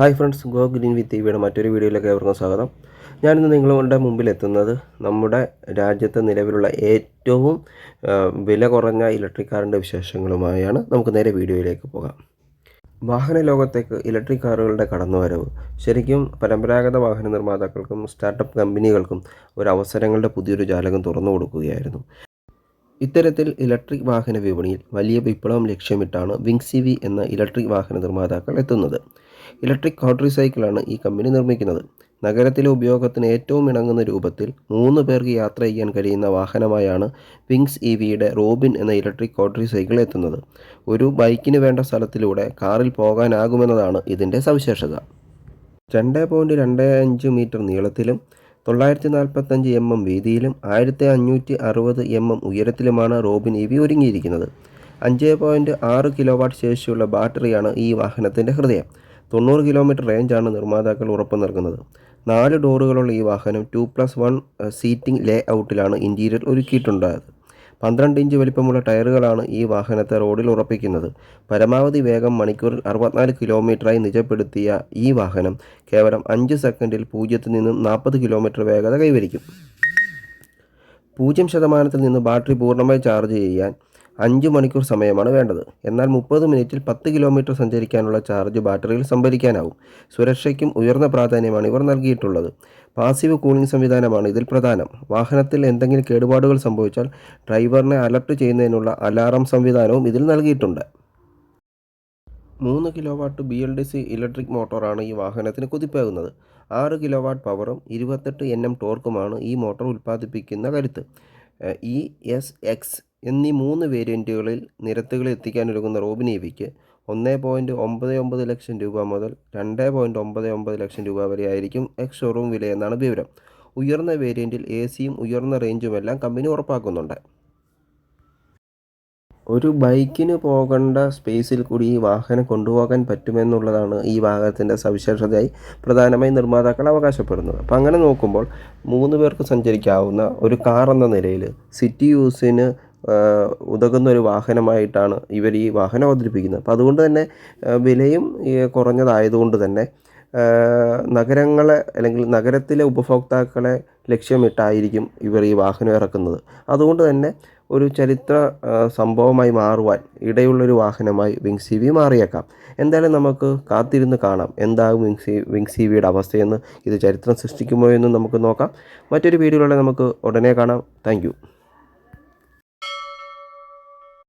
Hi friends go green with ടിവിയുടെ മറ്റൊരു വീഡിയോയിലേക്ക് ഏവർക്കും സ്വാഗതം. ഞാനിന്ന് നിങ്ങളുടെ മുമ്പിൽ എത്തുന്നത് നമ്മുടെ രാജ്യത്ത് നിലവിലുള്ള ഏറ്റവും വില കുറഞ്ഞ ഇലക്ട്രിക് കാറിന്റെ വിശേഷങ്ങളുമായാണ്. നമുക്ക് നേരെ വീഡിയോയിലേക്ക് പോകാം. വാഹന ലോകത്തേക്ക് ഇലക്ട്രിക് കാറുകളുടെ കടന്നുവരവ്. ശരിക്കും പരമ്പരാഗത വാഹന നിർമ്മാതാക്കൾക്കും സ്റ്റാർട്ടപ്പ് കമ്പനികൾക്കും ഒരു അവസരങ്ങളുടെ പുതിയൊരു ജാലകം തുറന്നു കൊടുക്കുകയായിരുന്നു. ഇത്തരത്തിൽ ഇലക്ട്രിക് വാഹന വിപണിയിൽ വലിയ വിപ്ലവം ലക്ഷ്യമിട്ടാണ് വിങ്സി വി എന്ന ഇലക്ട്രിക് വാഹന നിർമ്മാതാക്കൾ എത്തുന്നത്. ഇലക്ട്രിക് ഹോട്ടറി സൈക്കിളാണ് ഈ കമ്പനി നിർമ്മിക്കുന്നത്. നഗരത്തിലെ ഉപയോഗത്തിന് ഏറ്റവും ഇണങ്ങുന്ന രൂപത്തിൽ മൂന്ന് പേർക്ക് യാത്ര ചെയ്യാൻ കഴിയുന്ന വാഹനമായാണ് വിങ്സ് ഇ വിയുടെ റോബിൻ എന്ന ഇലക്ട്രിക് കോട്ടറി സൈക്കിൾ എത്തുന്നത്. ഒരു ബൈക്കിന് വേണ്ട സ്ഥലത്തിലൂടെ കാറിൽ പോകാനാകുമെന്നതാണ് ഇതിന്റെ സവിശേഷത. രണ്ട് പോയിന്റ് രണ്ട് അഞ്ച് മീറ്റർ നീളത്തിലും തൊള്ളായിരത്തി നാൽപ്പത്തഞ്ച് എം എം വീതിയിലും ആയിരത്തി അഞ്ഞൂറ്റി അറുപത് എം എം ഉയരത്തിലുമാണ് റോബിൻ ഇ വി ഒരുങ്ങിയിരിക്കുന്നത്. അഞ്ച് പോയിന്റ് ആറ് കിലോ വാട്ട് ശേഷിയുള്ള ബാറ്ററിയാണ് ഈ വാഹനത്തിന്റെ ഹൃദയം. തൊണ്ണൂറ് കിലോമീറ്റർ റേഞ്ചാണ് നിർമ്മാതാക്കൾ ഉറപ്പ് നൽകുന്നത്. നാല് ഡോറുകളുള്ള ഈ വാഹനം ടു പ്ലസ് വൺ സീറ്റിംഗ് ലേ ഔട്ടിലാണ് ഇന്റീരിയർ ഒരുക്കിയിട്ടുണ്ടായത്. പന്ത്രണ്ട് ഇഞ്ച് വലിപ്പമുള്ള ടയറുകളാണ് ഈ വാഹനത്തെ റോഡിൽ ഉറപ്പിക്കുന്നത്. പരമാവധി വേഗം മണിക്കൂറിൽ അറുപത്തിനാല് കിലോമീറ്ററായി നിജപ്പെടുത്തിയ ഈ വാഹനം കേവലം അഞ്ച് സെക്കൻഡിൽ പൂജ്യത്തിൽ നിന്നും നാൽപ്പത് കിലോമീറ്റർ വേഗത കൈവരിക്കും. പൂജ്യം ശതമാനത്തിൽ നിന്ന് ബാറ്ററി പൂർണമായി ചാർജ് ചെയ്യാൻ അഞ്ച് മണിക്കൂർ സമയമാണ് വേണ്ടത്. എന്നാൽ മുപ്പത് മിനിറ്റിൽ പത്ത് കിലോമീറ്റർ സഞ്ചരിക്കാനുള്ള ചാർജ് ബാറ്ററിയിൽ സംഭരിക്കാനാവും. സുരക്ഷയ്ക്കും ഉയർന്ന പ്രാധാന്യമാണ് ഇവർ നൽകിയിട്ടുള്ളത്. പാസീവ് കൂളിംഗ് സംവിധാനമാണ് ഇതിൽ പ്രധാനം. വാഹനത്തിൽ എന്തെങ്കിലും കേടുപാടുകൾ സംഭവിച്ചാൽ ഡ്രൈവറിനെ അലർട്ട് ചെയ്യുന്നതിനുള്ള അലാറം സംവിധാനവും ഇതിൽ നൽകിയിട്ടുണ്ട്. മൂന്ന് kilowatt B L D C electric മോട്ടോറാണ് ഈ വാഹനത്തിന് കുതിപ്പാകുന്നത്. ആറ് കിലോ വാട്ട് പവറും ഇരുപത്തെട്ട് എൻ എം ടോർക്കുമാണ് ഈ മോട്ടോർ ഉൽപ്പാദിപ്പിക്കുന്ന കരുത്ത്. ഇ എസ് എക്സ് എന്നീ മൂന്ന് വേരിയന്റുകളിൽ നിരത്തുകൾ എത്തിക്കാനൊരുങ്ങുന്ന റോബിൻ ഇവിക്ക് ഒന്ന് പോയിന്റ് ഒമ്പത് ഒമ്പത് ലക്ഷം രൂപ മുതൽ രണ്ട് പോയിന്റ് ഒമ്പത് ഒമ്പത് ലക്ഷം രൂപ വരെ ആയിരിക്കും എക്സ് ഷോറൂം വിലയെന്നാണ് വിവരം. ഉയർന്ന വേരിയന്റിൽ എ സിയും ഉയർന്ന റേഞ്ചുമെല്ലാം കമ്പനി ഉറപ്പാക്കുന്നുണ്ട്. ഒരു ബൈക്കിന് പോകേണ്ട സ്പേസിൽ കൂടി ഈ വാഹനം കൊണ്ടുപോകാൻ പറ്റുമെന്നുള്ളതാണ് ഈ വാഹനത്തിന്റെ സവിശേഷതയായി പ്രധാനമായും നിർമ്മാതാക്കൾ അവകാശപ്പെടുന്നത്. അപ്പം അങ്ങനെ നോക്കുമ്പോൾ മൂന്ന് പേർക്ക് സഞ്ചരിക്കാവുന്ന ഒരു കാർ എന്ന നിലയിൽ സിറ്റി യൂസിന് ഉതകുന്ന ഒരു വാഹനമായിട്ടാണ് ഇവർ ഈ വാഹനം അവതരിപ്പിക്കുന്നത്. അപ്പോൾ അതുകൊണ്ട് തന്നെ വിലയും കുറഞ്ഞതായതുകൊണ്ട് തന്നെ നഗരങ്ങളെ അല്ലെങ്കിൽ നഗരത്തിലെ ഉപഭോക്താക്കളെ ലക്ഷ്യമിട്ടായിരിക്കും ഇവർ ഈ വാഹനം ഇറക്കുന്നത്. അതുകൊണ്ട് തന്നെ ഒരു ചരിത്ര സംഭവമായി മാറുവാൻ ഇടയുള്ളൊരു വാഹനമായി വിങ് സി വി മാറിയേക്കാം. എന്തായാലും നമുക്ക് കാത്തിരുന്ന് കാണാം എന്താകും വിങ് സി വിങ് സി വിയുടെ അവസ്ഥയെന്ന് ഇത് ചരിത്രം സൃഷ്ടിക്കുമോ എന്നും നമുക്ക് നോക്കാം. മറ്റൊരു വീഡിയോയിലൂടെ നമുക്ക് ഉടനെ കാണാം. താങ്ക്